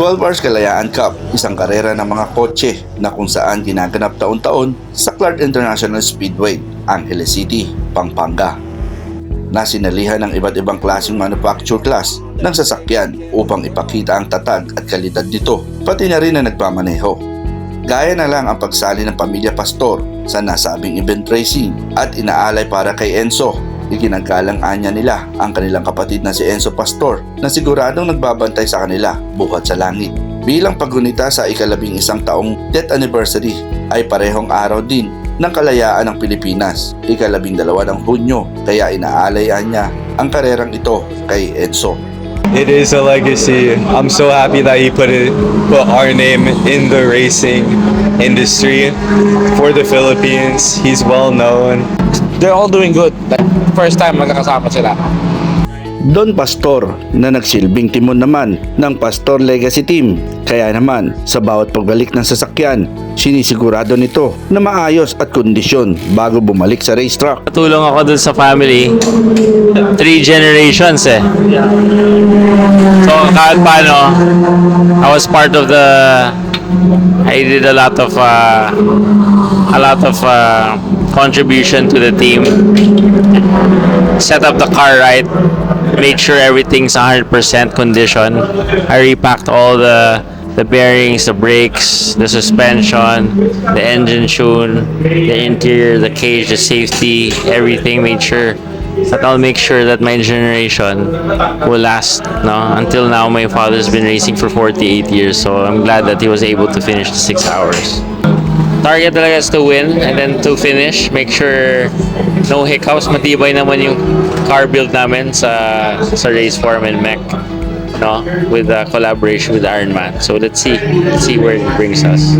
12 Hours Kalayaan Cup, isang karera ng mga kotse na kung saan ginaganap taon-taon sa Clark International Speedway, Angeles City, Pampanga. Nasinalihan ng iba't ibang klaseng manufacture class ng sasakyan upang ipakita ang tatag at kalidad nito, pati na rin na nagmamaneho. Gaya na lang ang pagsali ng pamilya Pastor sa nasabing event racing at inaalay para kay Enzo. Iginagalang anya nila ang kanilang kapatid na si Enzo Pastor na siguradong nagbabantay sa kanila buhat sa langit. Bilang paggunita sa ikalabing isang taong death anniversary ay parehong araw din ng kalayaan ng Pilipinas, ikalabing dalawa ng Hunyo, kaya inaalayan niya ang karerang ito kay Enzo. It is a legacy. I'm so happy that he put it, put our name in the racing industry for the Philippines. He's well known. They're all doing good. Like, first time magkakasama sila. Don Pastor na nagsilbing timon naman ng Pastor Legacy Team. Kaya naman sa bawat pagbalik ng sasakyan, sinisigurado nito na maayos at kondisyon bago bumalik sa racetrack. Tulong ako dun sa family. Three generations eh. So kahit paano, I was part of the I did a lot of uh, a lot of uh, contribution to the team. Set up the car right, made sure everything's 100% condition. I repacked all the the bearings, the brakes, the suspension, the engine tune, the interior, the cage, the safety, everything made sure that I'll make sure that my generation will last. No, until now, my father's been racing for 48 years, so I'm glad that he was able to finish the six hours. Target talaga is to win and then to finish. Make sure no hiccups. Matibay naman yung car build namin sa sa race form and mech. No, with the collaboration with Ironman. So let's see, let's see where it brings us.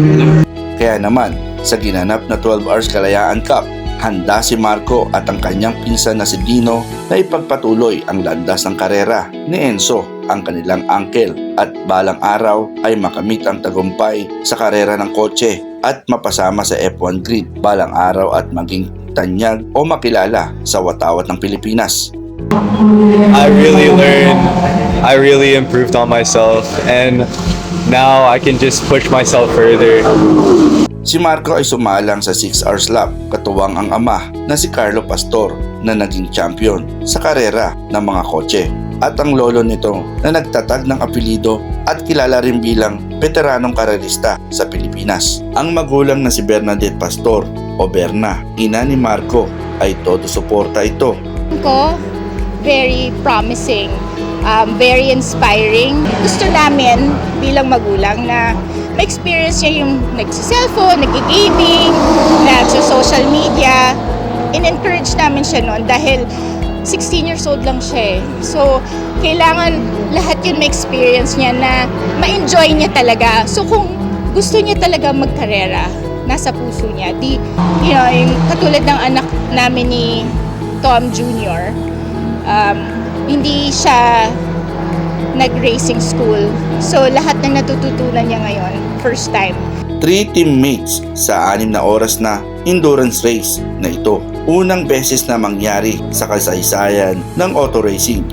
Kaya naman, sa ginanap na 12 Hours Kalayaan Cup, handa si Marco at ang kanyang pinsan na si Dino na ipagpatuloy ang landas ng karera ni Enzo, ang kanilang uncle. At balang araw ay makamit ang tagumpay sa karera ng kotse at mapasama sa F1 grid. Balang araw at maging tanyag o makilala sa watawat ng Pilipinas. I really learned, I really improved on myself, and now I can just push myself further. Si Marco ay sumalang sa 6 hours lap katuwang ang ama na si Carlo Pastor na naging champion sa karera ng mga kotse at ang lolo nito na nagtatag ng apelido at kilala rin bilang veteranong karerista sa Pilipinas. Ang magulang na si Bernadette Pastor o Berna, ina ni Marco ay todo suporta ito ko, very promising, um, very inspiring. Gusto namin bilang magulang na ma-experience niya yung nagsi-cellphone, nag-gaming, nagsa-social media. In-encourage namin siya noon dahil 16 years old lang siya eh. So, kailangan lahat yun ma-experience niya na ma-enjoy niya talaga. So, kung gusto niya talaga magkarera, nasa puso niya. Di, you know, yung katulad ng anak namin ni Tom Jr., um, hindi siya nag-racing school. So, lahat ng natututunan niya ngayon, first time. Three teammates sa anim na oras na endurance race na ito. Unang beses na mangyari sa kasaysayan ng auto racing.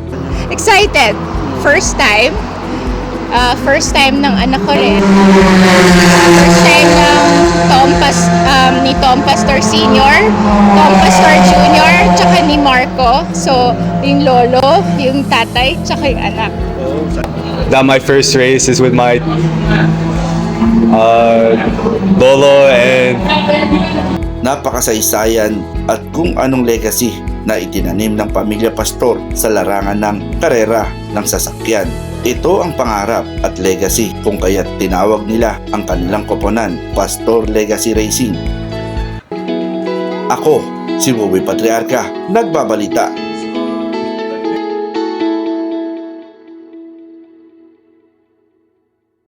Excited! First time. Uh, first time ng anak ko rin. First time ng Tom Pas, um, ni Tom Pastor Sr., Tom Pastor Jr., Marco. So, yung lolo, yung tatay, tsaka yung anak. That my first race is with my uh, Lolo and Napakasaysayan at kung anong legacy na itinanim ng pamilya Pastor sa larangan ng karera ng sasakyan. Ito ang pangarap at legacy kung kaya't tinawag nila ang kanilang koponan, Pastor Legacy Racing. Ako, si Bobby Patriarca, nagbabalita